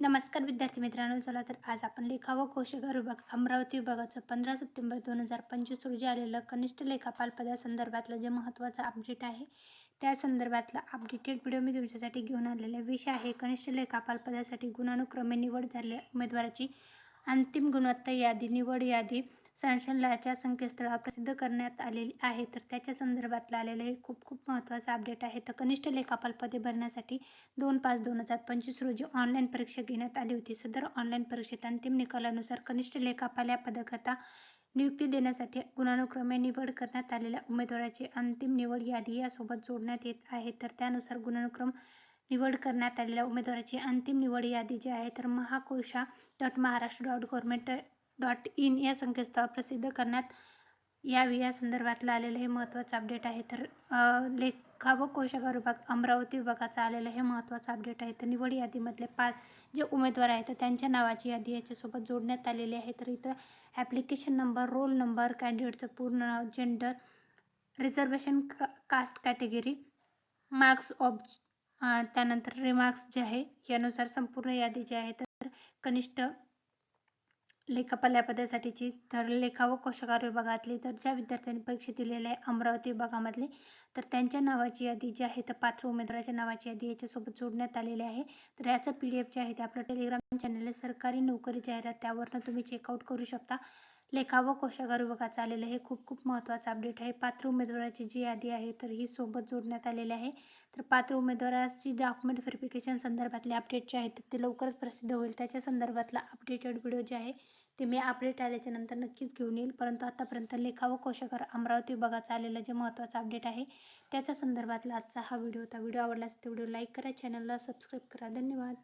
नमस्कार विद्यार्थी मित्रांनो चला तर आज आपण लेखा व कौशल विभाग अमरावती विभागाचं पंधरा सप्टेंबर दोन हजार पंचवीस रोजी आलेलं कनिष्ठ लेखापाल पदासंदर्भातलं जे महत्त्वाचं अपडेट आहे त्या संदर्भातला अपडेटेड व्हिडिओ मी तुमच्यासाठी घेऊन आलेला विषय आहे. कनिष्ठ लेखापाल पदासाठी गुणानुक्रमे निवड झालेल्या उमेदवाराची अंतिम गुणवत्ता यादी निवड यादी संचालनाच्या संकेतस्थळावर प्रसिद्ध करण्यात आलेली आहे. तर त्याच्या संदर्भातलं आलेलं हे खूप खूप महत्त्वाचं अपडेट आहे. तर कनिष्ठ लेखापाल पदे भरण्यासाठी दोन पाच दोन हजार पंचवीस रोजी ऑनलाईन परीक्षा घेण्यात आली होती. सदर ऑनलाईन परीक्षेत अंतिम निकालानुसार कनिष्ठ लेखापाल या पदाकरता नियुक्ती देण्यासाठी गुणानुक्रमे निवड करण्यात आलेल्या उमेदवाराची अंतिम निवड यादी यासोबत जोडण्यात येत आहे. तर त्यानुसार गुणानुक्रम निवड करण्यात आलेल्या उमेदवाराची अंतिम निवड यादी जी आहे तर Mahakosh dot Maharashtra dot government dot in या संकेतस्थळावर प्रसिद्ध करण्यात यावी. या संदर्भातलं आलेलं हे महत्त्वाचं अपडेट आहे. तर लेखा व कोशागार विभाग अमरावती विभागाचं आलेलं हे महत्त्वाचं अपडेट आहे. तर निवड यादीमधले पाच जे उमेदवार आहेत तर त्यांच्या नावाची यादी याच्यासोबत जोडण्यात आलेली आहे. तर इथं ॲप्लिकेशन नंबर रोल नंबर कॅन्डिडेटचं पूर्ण नाव जेंडर रिझर्वेशन का कास्ट कॅटेगरी मार्क्स ऑफ त्यानंतर रिमार्क्स जे आहे यानुसार संपूर्ण यादी जी आहे तर कनिष्ठ लेखापाल पदासाठीची तर लेखा व कोशागार विभागातली तर ज्या विद्यार्थ्यांनी परीक्षा दिलेल्या आहे अमरावती विभागामधली तर त्यांच्या नावाची यादी जी आहे तर पात्र उमेदवाराच्या नावाची यादी याच्यासोबत जोडण्यात आलेली आहे. तर याचं पी डी एफ जे आहे ते आपलं टेलिग्राम चॅनल सरकारी नोकरी जाहिरात त्यावरनं तुम्ही चेकआउट करू शकता. लेखा व कोशागार विभागाचं आलेलं हे खूप खूप महत्त्वाचं अपडेट आहे. पात्र उमेदवाराची जी यादी आहे तर ही सोबत जोडण्यात आलेली आहे. तर पात्र उमेदवाराची डॉक्युमेंट व्हेरिफिकेशन संदर्भातले अपडेट जे आहेत ते लवकरच प्रसिद्ध होईल. त्याच्या संदर्भातला अपडेटेड व्हिडिओ जे आहे ते मी अपडेट आल्याच्यानंतर नक्कीच घेऊन येईल. परंतु आतापर्यंत लेखा व कोशागार अमरावती विभागाचं आलेलं जे महत्त्वाचं अपडेट आहे त्याच्या संदर्भातला आजचा हा व्हिडिओ होता. व्हिडिओ आवडला असेल तर व्हिडिओ लाईक करा चॅनलला सबस्क्राईब करा. धन्यवाद.